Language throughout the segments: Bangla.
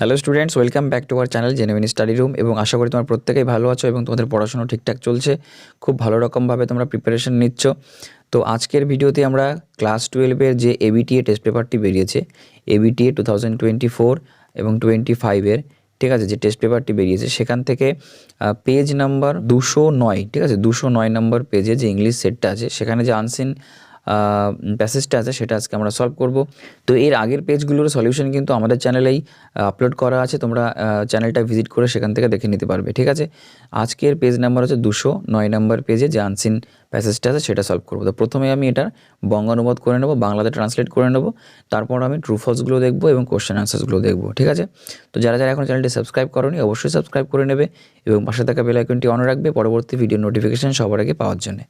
Hello students welcome back to our channel genuine study room এবং আশা করি তোমার প্রত্যেকেই ভালো আছো এবং তোমাদের পড়াশোনা ঠিকঠাক চলছে। খুব ভালো রকমভাবে তোমরা প্রিপারেশন নিচ্ছ। তো আজকের ভিডিওতে আমরা ক্লাস টুয়েলভের যে এবিটিএ টেস্ট পেপারটি বেরিয়েছে ABTA two thousand twenty four এবং টোয়েন্টি ফাইভের ঠিক আছে, যে টেস্ট পেপারটি বেরিয়েছে, সেখান থেকে পেজ নাম্বার দুশো নয়, ঠিক আছে, দুশো নয় নম্বর পেজে যে ইংলিশ সেটটা আছে, সেখানে যে আনসিন প্যাসেজটা আছে, সেটা আজকে আমরা সলভ করব। তো এর আগের পেজগুলোর সলিউশন কিন্তু আমাদের চ্যানেলেই আপলোড করা আছে। তোমরা চ্যানেলটা ভিজিট করে সেখান থেকে দেখে নিতে পারবে, ঠিক আছে? আজকের পেজ নাম্বার হচ্ছে দুশো, নয় নম্বর পেজে যে আনসিন প্যাসেজটা আছে, সেটা সলভ করব। তো প্রথমে আমি এটার বঙ্গানুবাদ করে নেব, বাংলাতে ট্রান্সলেট করে নেব, তারপর আমি ট্রু ফলসগুলো দেখব এবং কোশ্চেন আনসার্সগুলো দেখব, ঠিক আছে? তো যারা যারা এখন চ্যানেলটি সাবস্ক্রাইব করনি, অবশ্যই সাবস্ক্রাইব করে নেবে এবং পাশে থাকা বেল আইকনটি অন রাখবে পরবর্তী ভিডিও নোটিফিকেশান সবার আগে পাওয়ার জন্য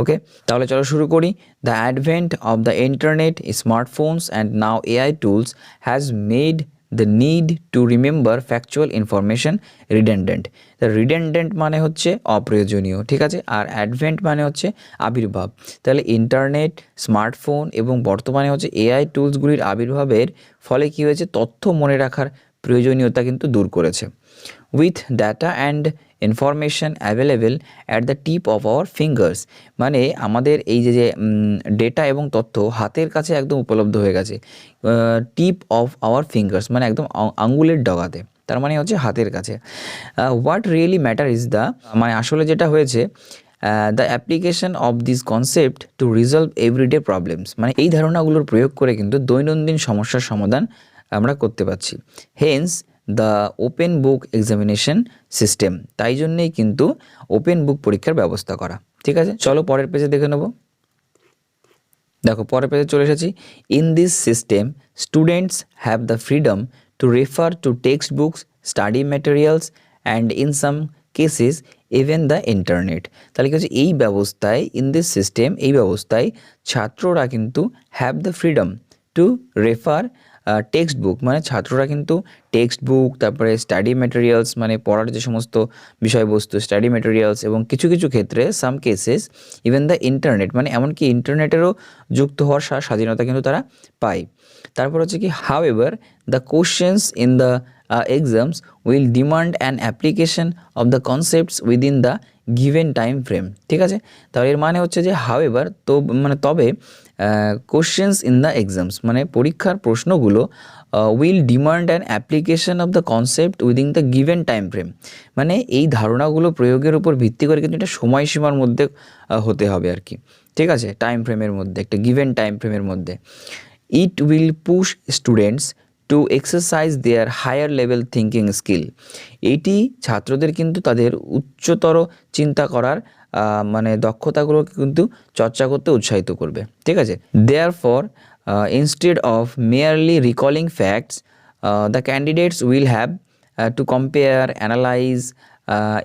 ওকে তাহলে চলো শুরু করি। The advent of the internet smartphones and now AI tools has made the need to remember factual information redundant তা রিডেন্ডেন্ট মানে হচ্ছে অপ্রয়োজনীয়, ঠিক আছে? আর অ্যাডভেন্ট মানে হচ্ছে আবির্ভাব। তাহলে ইন্টারনেট স্মার্টফোন এবং বর্তমানে হচ্ছে এআই টুলসগুলির আবির্ভাবের ফলে কী হয়েছে? তথ্য মনে রাখার প্রয়োজনীয়তা কিন্তু দূর করেছে। With data and information available at the tip of our fingers মানে আমাদের এই যে যে ডেটা এবং তথ্য হাতের কাছে একদম উপলব্ধ হয়ে গেছে। টিপ অফ আওয়ার ফিঙ্গার্স মানে একদম আঙ্গুলের ডগাতে। তার মানে হচ্ছে হাতের কাছে। What really matter is the মানে আসলে যেটা হয়েছে the application of this concept to resolve everyday problems মানে এই ধারণাগুলোর প্রয়োগ করে কিন্তু দৈনন্দিন সমস্যার সমাধান আমরা করতে পারছি। Hence the open book examination system তাই জন্যেই কিন্তু ওপেন বুক পরীক্ষার ব্যবস্থা করা, ঠিক আছে? চলো পরের পেজে দেখে নেব। দেখো, পরের পেজে চলে এসেছি। In this system students have the freedom to refer to text books study materials and in some cases even the internet তাহলে কি হচ্ছে? এই ব্যবস্থায় ইন দিস সিস্টেম এই ব্যবস্থায় ছাত্ররা কিন্তু have the freedom to refer text book মানে ছাত্ররা কিন্তু টেক্সট বুক তারপরে স্টাডি ম্যাটেরিয়ালস মানে পড়ার যে সমস্ত বিষয়বস্তু স্টাডি ম্যাটেরিয়ালস এবং কিছু কিছু ক্ষেত্রে some cases even the internet মানে এমনকি ইন্টারনেটেরও যুক্ত হওয়ার স্বা- স্বাধীনতা কিন্তু তারা পায়। তারপর হচ্ছে কি however the questions in the exams will demand an application of the concepts within the given time frame ঠিক আছে? তাহলে এর মানে হচ্ছে যে হাউ এভার তো মানে তবে কোশ্চেন্স ইন দ্য এক্সামস মানে পরীক্ষার প্রশ্নগুলো will demand an application of the concept within the given time frame মানে এই ধারণাগুলো প্রয়োগের উপর ভিত্তি করে কিন্তু এটা সময়সীমার মধ্যে হতে হবে আর কি। ঠিক আছে? টাইম ফ্রেমের মধ্যে, একটা গিভেন টাইম ফ্রেমের মধ্যে। It will push students to exercise their higher level thinking skill এটি ছাত্রদের কিন্তু তাদের উচ্চতর চিন্তা করার মানে দক্ষতাগুলোকে কিন্তু চর্চা করতে উৎসাহিত করবে। ঠিক আছে? Therefore instead of merely recalling facts the candidates will have to compare analyse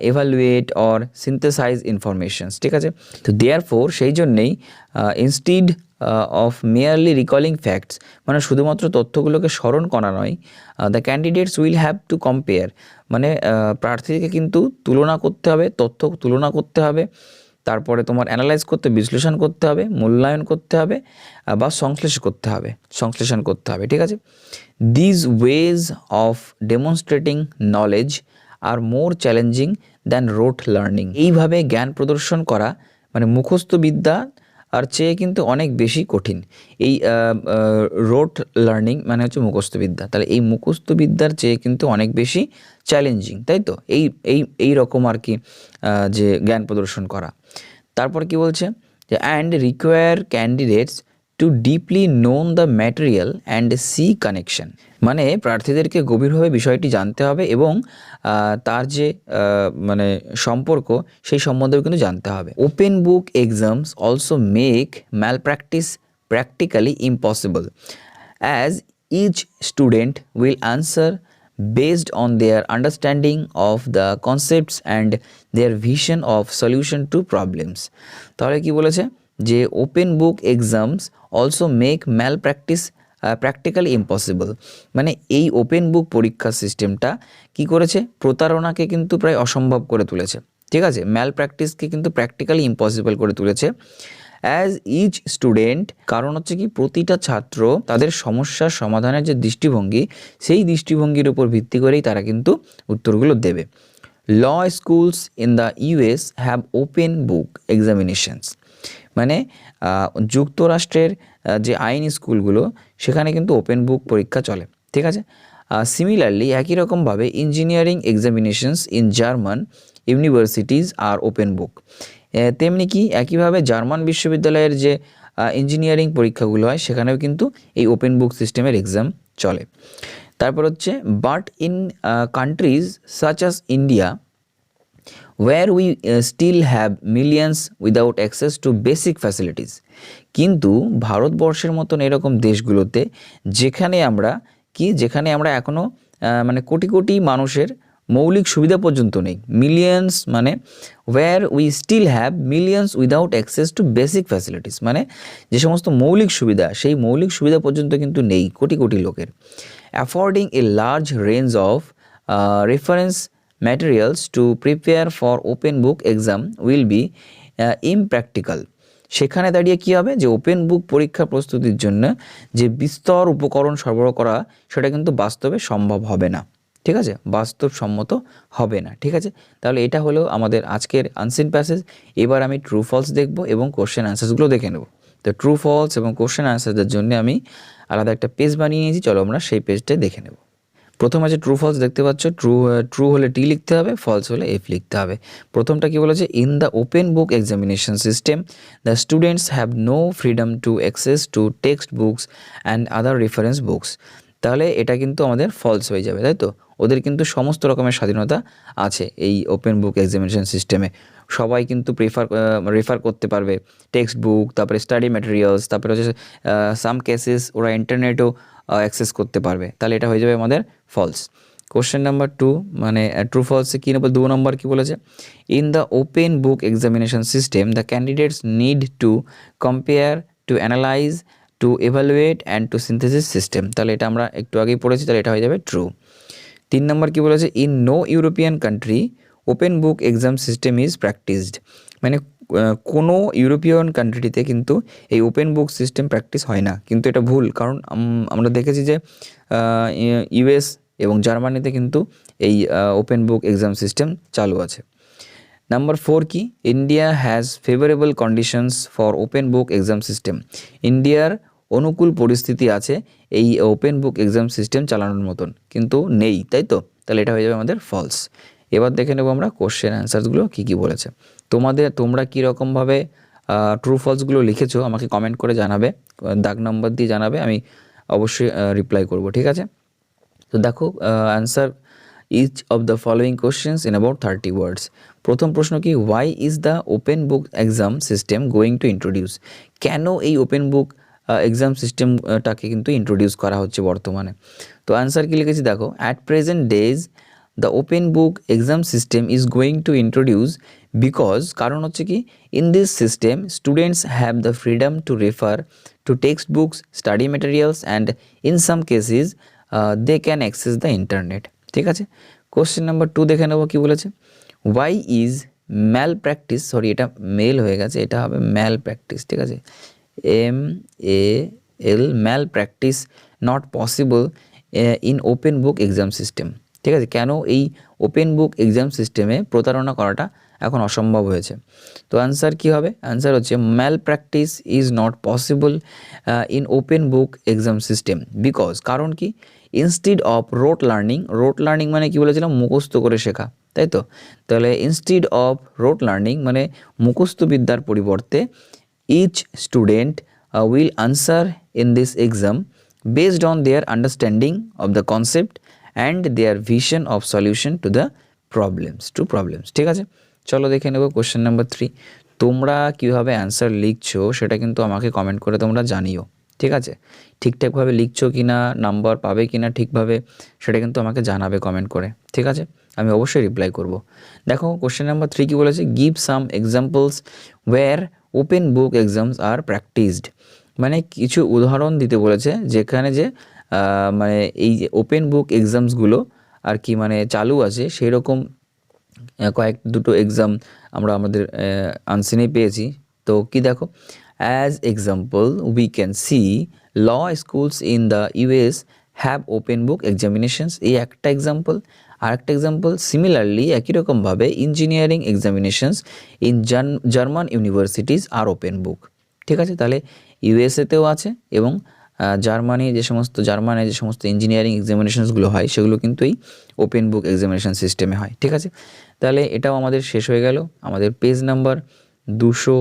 evaluate or synthesise informations ঠিক আছে? তো দেয়ার ফোর সেই জন্যেই instead of merely recalling facts মানে শুধুমাত্র তথ্যগুলোকে স্মরণ করা নয় the candidates will have to compare মানে প্রার্থীকে কিন্তু তুলনা করতে হবে, তথ্য তুলনা করতে হবে, তারপরে তোমার অ্যানালাইজ করতে, বিশ্লেষণ করতে হবে, মূল্যায়ন করতে হবে বা সংশ্লেষ করতে হবে, সংশ্লেষণ করতে হবে, ঠিক আছে? These ways of demonstrating knowledge are more challenging than rote learning এইভাবে জ্ঞান প্রদর্শন করা মানে মুখস্থ বিদ্যা আর চেয়ে কিন্তু অনেক বেশি কঠিন। এই রোট লার্নিং মানে হচ্ছে মুখস্থবিদ্যা। তাহলে এই মুখস্থবিদ্যার চেয়ে কিন্তু অনেক বেশি চ্যালেঞ্জিং তাই তো? এই এই এই রকম আর কি যে জ্ঞান প্রদর্শন করা। তারপর কি বলছে? যে and require candidates to deeply known the material and see connection মানে প্রার্থীদেরকে গভীরভাবে বিষয়টি জানতে হবে এবং তার যে মানে সম্পর্ক, সেই সম্বন্ধেও কিন্তু জানতে হবে। Open book exams also make malpractice practically impossible as each student will answer based on their understanding of the concepts and their vision of solution to problems তাহলে কি বলেছে? যে open book exams also make malpractice practically impossible মানে এই ওপেন বুক পরীক্ষা সিস্টেমটা কি করেছে? প্রতারণাকে কিন্তু প্রায় অসম্ভব করে তুলেছে। ঠিক আছে? ম্যাল প্র্যাকটিসকে কিন্তু প্র্যাকটিক্যালি ইম্পসিবল করে তুলেছে। অ্যাজ ইচ স্টুডেন্ট কারণ হচ্ছে কি প্রতিটা ছাত্র তাদের সমস্যার সমাধানের যে দৃষ্টিভঙ্গি, সেই দৃষ্টিভঙ্গির উপর ভিত্তি করেই তারা কিন্তু উত্তরগুলো দেবে। Law schools in the US have open book examinations মানে যুক্তরাষ্ট্রের যে আইন স্কুলগুলো, সেখানে কিন্তু ওপেন বুক পরীক্ষা চলে, ঠিক আছে? সিমিলারলি একই রকমভাবে engineering examinations in German universities are open book তেমনি কি একইভাবে জার্মান বিশ্ববিদ্যালয়ের যে ইঞ্জিনিয়ারিং পরীক্ষাগুলো হয়, সেখানেও কিন্তু এই ওপেন বুক সিস্টেমের এক্সাম চলে। তারপর হচ্ছে but in countries such as India where we uh, still have millions without access to basic facilities. কিন্তু ভারতবর্ষের মতন এরকম দেশগুলোতে যেখানে আমরা কি যেখানে আমরা এখনও মানে কোটি কোটি মানুষের মৌলিক সুবিধা পর্যন্ত নেই। মিলিয়ন্স মানে where we still have millions without access to basic facilities মানে যে সমস্ত মৌলিক সুবিধা সেই মৌলিক সুবিধা পর্যন্ত কিন্তু নেই কোটি কোটি লোকের। Affording a large range of reference materials to prepare for open book exam will be uh, impractical. সেখানে দাঁড়িয়ে কী হবে? যে ওপেন বুক পরীক্ষা প্রস্তুতির জন্য যে বিস্তর উপকরণ সরবরাহ করা সেটা কিন্তু বাস্তবে সম্ভব হবে না। ঠিক আছে? বাস্তবসম্মত হবে না। ঠিক আছে? তাহলে এটা হলো আমাদের আজকের আনসিন প্যাসেজ এবার আমি ট্রু ফলস দেখব এবং কোশ্চেন অ্যান্সার্সগুলো দেখে নেব। তো ট্রু ফলস এবং কোশ্চেন অ্যান্সারদের জন্য আমি আলাদা একটা পেজ বানিয়ে নিয়েছি। চলো আমরা সেই পেজটাই দেখে নেব। প্রথম আছে ট্রু ফলস দেখতে পাচ্ছ। ট্রু ট্রু হলে টি লিখতে হবে ফলস হলে এফ লিখতে হবে। প্রথমটা কি বলেছে? In the open book examination system the students have no freedom to access to text books and other reference books তাহলে এটা কিন্তু আমাদের ফলস হয়ে যাবে, তাই তো? ওদের কিন্তু সমস্ত রকমের স্বাধীনতা আছে এই ওপেন বুক এক্সামিনেশন সিস্টেমে সবাই কিন্তু প্রেফার রেফার করতে পারবে টেক্সট বুক তারপরে স্টাডি ম্যাটেরিয়ালস তারপরে হচ্ছে সাম কেসেস ওরা ইন্টারনেটও অ্যাক্সেস করতে পারবে। তাহলে এটা হয়ে যাবে আমাদের ফলস কোশ্চেন নাম্বার টু মানে ট্রু ফলসে কী নেব? দু নম্বর কী বলেছে? In the open book examination system the candidates need to compare to analyze to evaluate and to synthesis system তাহলে এটা আমরা একটু আগেই পড়েছি, তাহলে এটা হয়ে যাবে ট্রু তিন নম্বর কী বলেছে? In no European country open book exam system is practised মানে কোনো ইউরোপিয়ান কান্ট্রিতে কিন্তু এই ওপেন বুক সিস্টেম প্র্যাকটিস হয় না। কিন্তু এটা ভুল, কারণ আমরা দেখেছি যে ইউএস এবং জার্মানিতে কিন্তু এই ওপেন বুক এক্সাম সিস্টেম চালু আছে। নাম্বার ফোর কি? India has favourable conditions for open book exam system ইন্ডিয়ার অনুকূল পরিস্থিতি আছে এই ওপেন বুক এক্সাম সিস্টেম চালানোর মতন, কিন্তু নেই, তাই তো? তাহলে এটা হয়ে যাবে আমাদের ফলস এবার দেখে নেব আমরা কোশ্চেন অ্যান্সারসগুলো কী কী বলেছে। তোমাদের, তোমরা কীরকমভাবে ট্রু ফলসগুলো লিখেছো, আমাকে কমেন্ট করে জানাবে, দাগ নম্বর দিয়ে জানাবে, আমি অবশ্যই রিপ্লাই করব, ঠিক আছে? তো দেখো answer each of the following questions in about thirty words প্রথম প্রশ্ন কি why is the open book exam system going to introduce কেন এই ওপেন বুক এক্সাম সিস্টেমটাকে কিন্তু ইন্ট্রোডিউস করা হচ্ছে বর্তমানে? তো অ্যান্সার কি লিখেছি, দেখো at present days the open book exam system is going to introduce because কারণ হচ্ছে কি in this system students have the freedom to refer to text books study materials and in some cases they can access the internet ঠিক আছে? কোশ্চেন নাম্বার টু দেখে নেব কী বলেছে। Why is malpractice sorry এটা মেল হয়ে গেছে, এটা হবে ম্যাল প্র্যাকটিস ঠিক আছে? M A L malpractice not possible in open book exam system ঠিক আছে? কেন এই ওপেন বুক এক্সাম সিস্টেমে প্রতারণা করাটা এখন অসম্ভব হয়েছে? তো অ্যান্সার কী হবে? অ্যান্সার হচ্ছে malpractice is not possible in open book exam system because কারণ কি? Instead of rote learning rote learning মানে কি বলেছিলাম? মুখস্থ করে শেখা, তাই তো? তাহলে ইনস্টিড অফ রোট লার্নিং মানে মুখস্থ বিদ্যার পরিবর্তে each student will answer in this exam based on their understanding of the concept and their vision of solution to the problems to problems ঠিক আছে? চলো দেখে নেব কোশ্চেন নাম্বার থ্রি তোমরা কীভাবে অ্যান্সার লিখছো সেটা কিন্তু আমাকে কমেন্ট করে তোমরা জানিও। ঠিক আছে? ঠিকঠাকভাবে লিখছো কি না নাম্বার পাবে কি না ঠিকভাবে, সেটা কিন্তু আমাকে জানাবে কমেন্ট করে। ঠিক আছে? আমি অবশ্যই রিপ্লাই করব। দেখো কোশ্চেন নাম্বার থ্রি কী বলেছে? Give some examples where open book exams are practised মানে কিছু উদাহরণ দিতে বলেছে, যেখানে যে মানে এই যে ওপেন বুক এক্সামসগুলো আর কি মানে চালু আছে সেই রকম কয়েক দুটো এক্সাম আমরা আমাদের আনসিনে পেয়েছি। তো কি দেখো as example we can see law schools in the US have open book examinations এই একটা এক্সাম্পল আর একটা এক্সাম্পল সিমিলারলি একই রকমভাবে engineering examinations in German universities are open book ঠিক আছে, তাহলে ইউএসএতেও আছে এবং জার্মানি যে সমস্ত, জার্মানে যে সমস্ত ইঞ্জিনিয়ারিং এক্সামিনেশনসগুলো হয়, সেগুলো কিন্তু এই ওপেন বুক এক্সামিনেশন সিস্টেমে হয়, ঠিক আছে? তাহলে এটাও আমাদের শেষ হয়ে গেল। আমাদের পেজ নাম্বার দুশো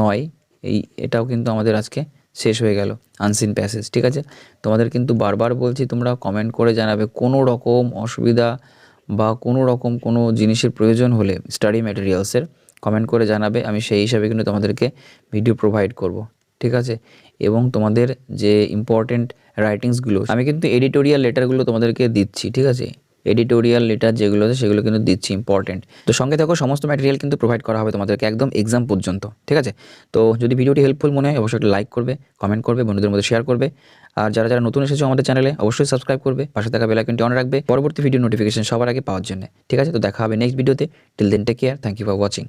নয়, এই এটাও কিন্তু আমাদের আজকে শেষ হয়ে গেল আনসিন প্যাসেজ ঠিক আছে? তোমাদের কিন্তু বারবার বলছি, তোমরা কমেন্ট করে জানাবে কোনো রকম অসুবিধা বা কোনো রকম কোনো জিনিসের প্রয়োজন হলে স্টাডি ম্যাটেরিয়ালসের কমেন্ট করে জানাবে, আমি সেই হিসাবে কিন্তু তোমাদেরকে ভিডিও প্রোভাইড করব। ঠিক আছে? এবং তোমাদের যে ইম্পর্টেন্ট রাইটিংসগুলো আমি কিন্তু এডিটোরিয়াল লেটারগুলো তোমাদেরকে দিচ্ছি, ঠিক আছে? এডিটোরিয়াল লেটার যেগুলো আছে, সেগুলো কিন্তু দিচ্ছি ইম্পর্টেন্ট তো সঙ্গে থাকো, সমস্ত ম্যাটেরিয়াল কিন্তু প্রোভাইড করা হবে তোমাদেরকে একদম এক্সাম পর্যন্ত, ঠিক আছে? তো যদি ভিডিওটি হেল্পফুল মনে হয়, অবশ্যই লাইক করবে কমেন্ট করবে, বন্ধুদের মধ্যে শেয়ার করবে। আর যারা যারা নতুন এসেছ আমাদের চ্যানেলে অবশ্যই সাবস্ক্রাইব করবে, পাশে থাকা বেল আইকনটি অন রাখবে, পরবর্তী ভিডিও নোটিফিকেশন সবার আগে পাওয়ার জন্য, ঠিক আছে? তো দেখা হবে নেক্সট ভিডিওতে till then take care thank you for watching